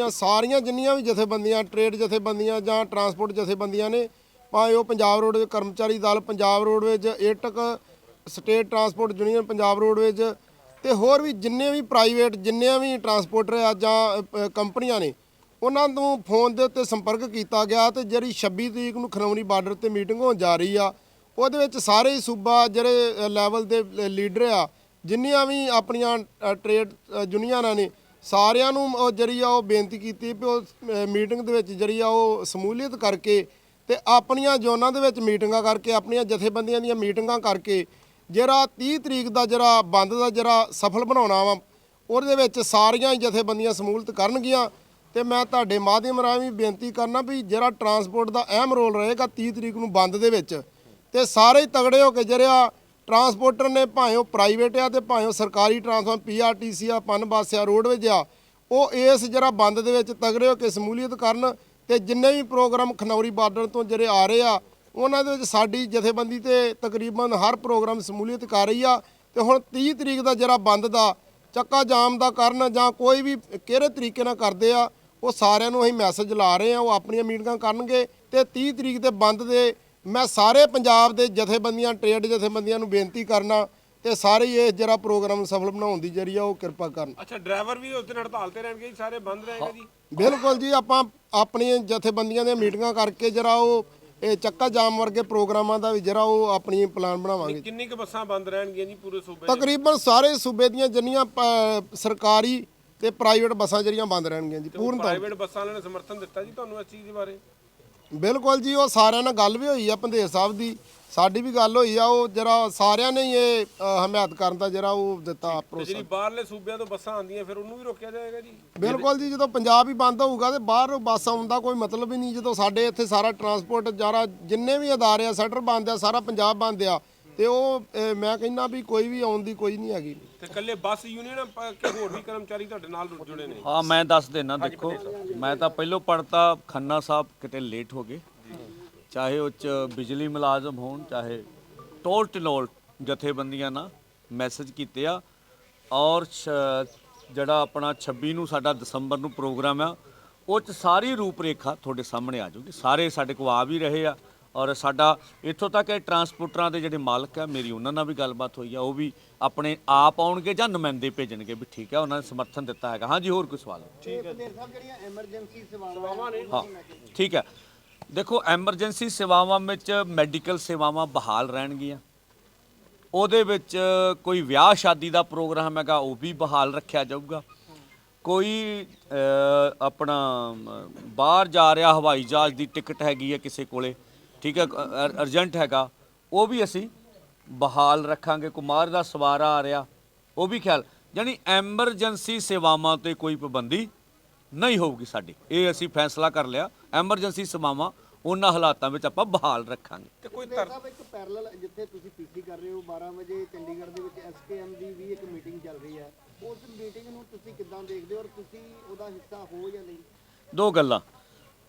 ਸਾਰੀਆਂ ਜਿੰਨੀਆਂ ਵੀ ਜਥੇਬੰਦੀਆਂ ਟ੍ਰੇਡ ਜਥੇਬੰਦੀਆਂ ਜਾਂ ਟਰਾਂਸਪੋਰਟ ਜਥੇਬੰਦੀਆਂ ਨੇ ਭਾਵੇਂ ਉਹ ਪੰਜਾਬ ਰੋਡਵੇਜ਼ ਕਰਮਚਾਰੀ Dal Punjab roadways AITUC state transport union Punjab roadways ਤੇ ਹੋਰ ਵੀ ਜਿੰਨੇ ਵੀ ਪ੍ਰਾਈਵੇਟ ਜਿੰਨੇ ਵੀ ਟਰਾਂਸਪੋਰਟਰ ਆ ਜਾਂ ਕੰਪਨੀਆਂ ਨੇ ਉਹਨਾਂ ਨੂੰ ਫੋਨ ਦੇ ਉੱਤੇ ਸੰਪਰਕ ਕੀਤਾ ਗਿਆ ਤੇ ਜਿਹੜੀ 26 ਤਰੀਕ ਨੂੰ ਖਨੌਰੀ ਬਾਰਡਰ ਤੇ ਮੀਟਿੰਗ ਹੋਣ ਜਾ ਰਹੀ ਆ ਉਹਦੇ ਵਿੱਚ ਸਾਰੇ ਹੀ ਸੂਬਾ ਜਿਹੜੇ ਲੈਵਲ ਦੇ ਲੀਡਰ ਆ ਜਿੰਨੀਆਂ ਵੀ ਆਪਣੀਆਂ ਅ, ਟ੍ਰੇਡ ਯੂਨੀਅਨਾਂ ਨੇ ਸਾਰਿਆਂ ਨੂੰ ਉਹ ਜਿਹੜੀ ਆ ਉਹ ਬੇਨਤੀ ਕੀਤੀ ਵੀ ਉਹ ਮੀਟਿੰਗ ਦੇ ਵਿੱਚ ਜਿਹੜੀ ਆ ਉਹ ਸਮੂਲੀਅਤ ਕਰਕੇ ਤੇ ਆਪਣੀਆਂ ਜ਼ੋਨਾਂ ਦੇ ਵਿੱਚ ਮੀਟਿੰਗਾਂ ਕਰਕੇ, ਆਪਣੀਆਂ ਜਥੇਬੰਦੀਆਂ ਦੀਆਂ ਮੀਟਿੰਗਾਂ ਕਰਕੇ ਜਿਹੜਾ 30 ਤਰੀਕ ਦਾ ਜਿਹੜਾ ਬੰਦ ਦਾ ਜਿਹੜਾ ਸਫਲ ਬਣਾਉਣਾ ਵਾ, ਉਹਦੇ ਵਿੱਚ ਸਾਰੀਆਂ ਹੀ ਜਥੇਬੰਦੀਆਂ ਸਮੂਲਤ ਕਰਨਗੀਆਂ। ਤੇ ਮੈਂ ਤੁਹਾਡੇ ਮਾਧਿਅਮ ਰਾਹੀਂ ਵੀ ਬੇਨਤੀ ਕਰਨਾ ਵੀ ਜਿਹੜਾ ਟਰਾਂਸਪੋਰਟ ਦਾ ਅਹਿਮ ਰੋਲ ਰਹੇਗਾ 30 ਤਰੀਕ ਨੂੰ ਬੰਦ ਦੇ ਵਿੱਚ, ਤੇ ਸਾਰੇ ਹੀ ਤਗੜੇ ਹੋ ਕੇ ਜਿਹੜਾ ਟਰਾਂਸਪੋਰਟਰ ਨੇ ਭਾਵੇਂ ਉਹ ਪ੍ਰਾਈਵੇਟ ਆ ਤੇ ਭਾਵੇਂ ਉਹ ਸਰਕਾਰੀ ਟਰਾਂਸਪੋਰਟ ਪੀਆਰਟੀਸੀ ਆ, ਪਨ ਬੱਸ ਆ ਰੋਡਵੇਜ ਆ, ਉਹ ਇਸ ਜਿਹੜਾ ਬੰਦ ਦੇ ਵਿੱਚ ਤਗੜੇ ਹੋ ਕੇ ਸਮੂਲੀਅਤ ਕਰਨ ਤੇ ਜਿੰਨੇ ਵੀ ਪ੍ਰੋਗਰਾਮ ਖਨੌਰੀ ਬਾਰਡਰ ਤੋਂ ਜਿਹੜੇ ਆ ਰਹੇ ਆ, ਉਹਨਾਂ ਦੇ ਵਿੱਚ ਸਾਡੀ ਜਥੇਬੰਦੀ ਤੇ ਤਕਰੀਬਨ ਹਰ ਪ੍ਰੋਗਰਾਮ ਸਮੂਲੀਅਤ ਕਰ ਰਹੀ ਆ ਤੇ ਹੁਣ 30 ਤਰੀਕ ਦਾ ਜਿਹੜਾ ਬੰਦ ਦਾ ਚੱਕਾ ਜਾਮ ਦਾ ਕਰਨ ਜਾਂ ਕੋਈ ਵੀ ਕਿਹੜੇ ਤਰੀਕੇ ਨਾਲ ਕਰਦੇ ਆ, ਉਹ ਸਾਰਿਆਂ ਨੂੰ ਅਸੀਂ ਮੈਸੇਜ ਲਾ ਰਹੇ ਆ, ਉਹ ਆਪਣੀਆਂ ਮੀਟਿੰਗਾਂ ਕਰਨਗੇ ਤੇ 30 ਤਰੀਕ ਦੇ ਬੰਦ ਦੇ ਮੈਂ ਸਾਰੇ ਪੰਜਾਬ ਦੇ ਜਥੇਬੰਦੀਆਂ ਟ੍ਰੇਡ ਜਥੇਬੰਦੀਆਂ ਨੂੰ ਬੇਨਤੀ ਕਰਨਾ ਤੇ ਸਾਰੇ ਇਹ ਜਿਹੜਾ ਪ੍ਰੋਗਰਾਮ ਸਫਲ ਬਣਾਉਣ ਦੀ ਜਿਹੜੀ ਆ ਉਹ ਕਿਰਪਾ ਕਰਨ। ਅੱਛਾ ਡਰਾਈਵਰ ਵੀ ਉਸ ਦਿਨ ਹੜਤਾਲ ਤੇ ਰਹਿਣਗੇ ਜੀ ਸਾਰੇ ਬੰਦ ਰਹੇਗਾ ਜੀ? ਬਿਲਕੁਲ ਜੀ ਆਪਾਂ ਆਪਣੀਆਂ ਜਥੇਬੰਦੀਆਂ ਦੀਆਂ ਮੀਟਿੰਗਾਂ ਕਰਕੇ ਜਿਹੜਾ ਉਹ ਇਹ ਚੱਕਾ ਜਾਮ ਵਰਗੇ ਪ੍ਰੋਗਰਾਮਾਂ ਦਾ ਵੀ ਜਿਹੜਾ ਉਹ ਆਪਣੀ ਪਲਾਨ ਬਣਾਵਾਂਗੇ। ਕਿੰਨੀ ਕੁ ਬੱਸਾਂ ਬੰਦ ਰਹਿਣਗੀਆਂ ਜੀ ਪੂਰੇ ਸੂਬੇ ਤਕਰੀਬਨ ਸਾਰੇ ਸੂਬੇ ਦੀਆਂ ਜਿੰਨੀਆਂ ਸਰਕਾਰੀ ਤੇ ਪ੍ਰਾਈਵੇਟ ਬੱਸਾਂ ਜਿਹੜੀਆਂ ਬੰਦ ਰਹਿਣਗੀਆਂ ਜੀ ਪੂਰਨ ਤੌਰ ਪ੍ਰਾਈਵੇਟ ਬੱਸਾਂ ਵਾਲਿਆਂ ਨੇ ਸਮਰਥਨ ਦਿੱਤਾ ਜੀ ਤੁਹਾਨੂੰ ਇਸ ਚੀਜ਼ ਦੇ ਬਾਰੇ? ਬਿਲਕੁਲ ਜੀ ਉਹ ਸਾਰਿਆਂ ਨਾਲ ਗੱਲ ਵੀ ਹੋਈ ਆ ਪੰਦੇਰ ਸਾਹਿਬ ਦੀ। ਸਾਡੀ ਵੀ ਗੱਲ ਹੋਈ ਆ ਉਹ ਜਿਹੜਾ ਸਾਰਿਆਂ ਨੇ ਹੀ ਇਹ ਅ, ਹਮਾਇਤ ਕਰਨ ਦਾ ਜਿਹੜਾ ਉਹ ਦਿੱਤਾ ਤੇ ਜਿਹੜੀ ਬਾਹਰਲੇ ਸੂਬਿਆਂ ਤੋਂ ਬੱਸਾਂ ਆਉਂਦੀਆਂ ਫਿਰ ਉਹਨੂੰ ਵੀ ਰੋਕਿਆ ਜਾਏਗਾ ਜੀ? ਬਿਲਕੁਲ ਜੀ ਜਦੋਂ ਪੰਜਾਬ ਹੀ ਬੰਦ ਹੋਊਗਾ ਤੇ ਬਾਹਰ ਬੱਸ ਆਉਣ ਦਾ ਕੋਈ ਮਤਲਬ ਹੀ ਨਹੀਂ ਜਦੋਂ ਸਾਡੇ ਇੱਥੇ ਸਾਰਾ ਟਰਾਂਸਪੋਰਟ ਜਾਰਾ ਜਿੰਨੇ ਵੀ ਅਦਾਰੇ ਆ ਸੈਕਟਰ ਬੰਦ ਆ ਸਾਰਾ ਪੰਜਾਬ ਬੰਦ ਆ ਤੇ ਉਹ ਮੈਂ ਕਹਿੰਦਾ ਵੀ ਕੋਈ ਵੀ ਆਉਣ ਦੀ ਕੋਈ ਨਹੀਂ ਹੈਗੀ। ਤੇ ਕੱਲੇ ਬੱਸ ਯੂਨੀਅਨ ਕਿ ਹੋਰ ਵੀ ਕਰਮਚਾਰੀ ਤੁਹਾਡੇ ਨਾਲ ਜੁੜੇ ਨੇ? ਹਾਂ ਮੈਂ ਦੱਸ ਦੇਣਾ ਦੇਖੋ ਮੈਂ ਤਾਂ ਪਹਿਲੋਂ ਪੜਤਾ ਖੰਨਾ ਸਾਹਿਬ ਕਿਤੇ ਲੇਟ ਹੋ ਗਏ। ਚਾਹੇ ਉਹ ਚ ਬਿਜਲੀ ਮੁਲਾਜ਼ਮ ਹੋਣ ਚਾਹੇ ਟੋਲ ਟਲੋਲ ਜਥੇਬੰਦੀਆਂ ਨਾਲ ਮੈਸੇਜ ਕੀਤੇ ਆ ਔਰ ਸ਼- ਜਿਹੜਾ ਆਪਣਾ 26 ਨੂੰ ਸਾਡਾ ਦਸੰਬਰ ਨੂੰ ਪ੍ਰੋਗਰਾਮ ਆ ਉਹ ਚ ਸਾਰੀ ਰੂਪਰੇਖਾ ਤੁਹਾਡੇ ਸਾਹਮਣੇ ਆ ਜਾਊਗੀ। ਸਾਰੇ ਸਾਡੇ ਕੋਲ ਆ ਵੀ ਰਹੇ ਆ। ਔਰ ਸਾਡਾ ਇੱਥੋਂ ਤੱਕ ਇਹ ਟਰਾਂਸਪੋਰਟਰਾਂ ਦੇ ਜਿਹੜੇ ਮਾਲਕ ਆ ਮੇਰੀ ਉਹਨਾਂ ਨਾਲ ਵੀ ਗੱਲਬਾਤ ਹੋਈ ਆ ਉਹ ਵੀ ਆਪਣੇ ਆਪ ਆਉਣਗੇ ਜਾਂ ਨੁਮਾਇੰਦੇ ਭੇਜਣਗੇ ਵੀ ਠੀਕ ਹੈ ਉਹਨਾਂ ਨੇ ਸਮਰਥਨ ਦਿੱਤਾ ਹੈਗਾ। ਹਾਂਜੀ ਹੋਰ ਕੋਈ ਸਵਾਲ? ਹਾਂ ਠੀਕ ਹੈ ਦੇਖੋ ਐਮਰਜੈਂਸੀ ਸੇਵਾਵਾਂ ਵਿੱਚ ਮੈਡੀਕਲ ਸੇਵਾਵਾਂ ਬਹਾਲ ਰਹਿਣਗੀਆਂ। ਉਹਦੇ ਵਿੱਚ ਕੋਈ ਵਿਆਹ ਸ਼ਾਦੀ ਦਾ ਪ੍ਰੋਗਰਾਮ ਹੈਗਾ ਉਹ ਵੀ ਬਹਾਲ ਰੱਖਿਆ ਜਾਊਗਾ। ਕੋਈ ਆਪਣਾ ਬਾਹਰ ਜਾ ਰਿਹਾ ਹਵਾਈ ਜਹਾਜ਼ ਦੀ ਟਿਕਟ ਹੈਗੀ ਹੈ ਕਿਸੇ ਕੋਲੇ ਠੀਕ ਹੈ ਅਰਜੈਂਟ ਹੈਗਾ। ਉਹ ਵੀ ਅਸੀਂ ਬਹਾਲ ਰੱਖਾਂਗੇ। ਕੁਮਾਰ ਦਾ ਸਵਾਰਾ ਆ ਰਿਹਾ। ਉਹ ਵੀ ਖਿਆਲ ਯਾਨੀ ਐਮਰਜੈਂਸੀ ਸੇਵਾਵਾਂ ਤੇ ਕੋਈ ਪਾਬੰਦੀ ਨਹੀਂ ਹੋਊਗੀ ਸਾਡੀ। ਇਹ ਅਸੀਂ ਫੈਸਲਾ ਕਰ ਲਿਆ। ਐਮਰਜੈਂਸੀ ਸੇਵਾਵਾਂ ਉਹਨਾਂ ਹਾਲਾਤਾਂ ਵਿੱਚ ਆਪਾਂ ਬਹਾਲ ਰੱਖਾਂਗੇ। ਤੇ ਕੋਈ ਧਰ ਇੱਕ ਪੈਰਲਲ ਜਿੱਥੇ ਤੁਸੀਂ ਪੀਸੀ ਕਰ ਰਹੇ ਹੋ 12 ਵਜੇ ਚੰਡੀਗੜ੍ਹ ਦੇ ਵਿੱਚ ਐਸਕੇਐਮ ਦੀ ਵੀ ਇੱਕ ਮੀਟਿੰਗ ਚੱਲ ਰਹੀ ਹੈ। ਉਸ ਮੀਟਿੰਗ ਨੂੰ ਤੁਸੀਂ ਕਿੱਦਾਂ ਦੇਖਦੇ ਹੋ ਔਰ ਤੁਸੀਂ ਉਹਦਾ ਹਿੱਸਾ ਹੋ ਜਾਂ ਨਹੀਂ? ਦੋ ਗੱਲਾਂ।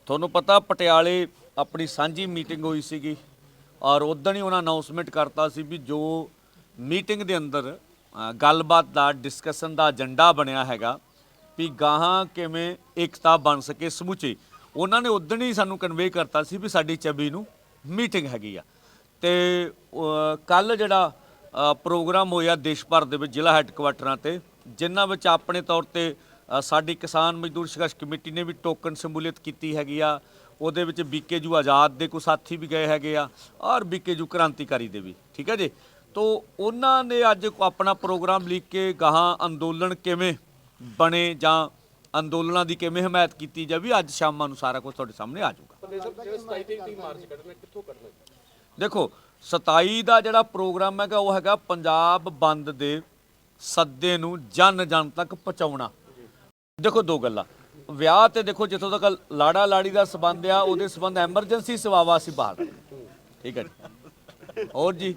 ਤੁਹਾਨੂੰ ਪਤਾ ਪਟਿਆਲੇ ਆਪਣੀ ਸਾਂਝੀ ਮੀਟਿੰਗ ਹੋਈ ਸੀਗੀ ਔਰ ਉਦੋਂ ਹੀ ਉਹਨਾਂ ਅਨਾਉਂਸਮੈਂਟ ਕਰਤਾ ਸੀ ਵੀ ਜੋ ਮੀਟਿੰਗ ਦੇ ਅੰਦਰ ਗੱਲਬਾਤ ਦਾ ਡਿਸਕਸ਼ਨ ਦਾ ਏਜੰਡਾ ਬਣਿਆ ਹੈਗਾ ਵੀ ਗਾਹਾਂ ਕਿਵੇਂ ਇਕਤਾ ਬਣ ਸਕੇ ਸਮੁੱਚੀ, ਉਹਨਾਂ ਨੇ ਉਦੋਂ ਹੀ ਸਾਨੂੰ ਕਨਵੇ ਕਰਤਾ ਸੀ ਵੀ ਸਾਡੀ 24 ਨੂੰ ਮੀਟਿੰਗ ਹੈਗੀ ਆ। ਤੇ ਕੱਲ ਜਿਹੜਾ ਪ੍ਰੋਗਰਾਮ ਹੋਇਆ ਦੇਸ਼ ਭਰ ਦੇ ਵਿੱਚ ਜ਼ਿਲ੍ਹਾ ਹੈੱਡਕੁਆਟਰਾਂ ਤੇ, ਜਿਨ੍ਹਾਂ ਵਿੱਚ ਆਪਣੇ ਤੌਰ ਤੇ ਸਾਡੀ ਕਿਸਾਨ ਮਜ਼ਦੂਰ ਸੰਘਰਸ਼ ਕਮੇਟੀ ਨੇ ਵੀ ਟੋਕਨ ਸ਼ਮੂਲੀਅਤ ਕੀਤੀ ਹੈਗੀ ਆ। ਉਹਦੇ ਵਿੱਚ ਬੀਕੇਜੂ ਆਜ਼ਾਦ ਦੇ ਕੁਝ ਸਾਥੀ ਵੀ ਗਏ ਹੈਗੇ ਆ ਔਰ ਬੀਕੇਜੂ ਕ੍ਰਾਂਤੀਕਾਰੀ ਦੇ ਵੀ, ਠੀਕ ਹੈ ਜੀ? ਤੋ ਉਹਨਾਂ ਨੇ ਅੱਜ ਆਪਣਾ ਪ੍ਰੋਗਰਾਮ ਲਿਖ ਕੇ ਗਾਹਾਂ ਅੰਦੋਲਨ ਕਿਵੇਂ ਬਣੇ ਜਾਂ ਅੰਦੋਲਨਾਂ ਦੀ ਕਿਵੇਂ ਹਮਾਇਤ ਕੀਤੀ ਜਾਵੇ ਅੱਜ ਸ਼ਾਮਾਂ ਨੂੰ ਸਾਰਾ ਕੁਝ ਤੁਹਾਡੇ ਸਾਹਮਣੇ ਆ ਜਾਊਗਾ। ਦੇਖੋ 27 ਦਾ ਜਿਹੜਾ ਪ੍ਰੋਗਰਾਮ ਹੈਗਾ, ਉਹ ਹੈਗਾ ਪੰਜਾਬ ਬੰਦ ਦੇ ਸੱਦੇ ਨੂੰ ਜਨ ਜਨ ਤੱਕ ਪਹੁੰਚਾਉਣਾ। ਦੇਖੋ ਦੋ ਗੱਲਾਂ। ਵਿਆਹ ਤੇ ਦੇਖੋ ਜਿੱਥੋਂ ਤੱਕ ਲਾੜਾ ਲਾੜੀ ਦਾ ਸਬੰਧ ਆ, ਉਹਦੇ ਸਬੰਧ ਐਮਰਜੈਂਸੀ ਸੇਵਾਵਾਂ ਅਸੀਂ ਬਾਹਰ ਠੀਕ ਹੈ ਜੀ। ਹੋਰ ਜੀ?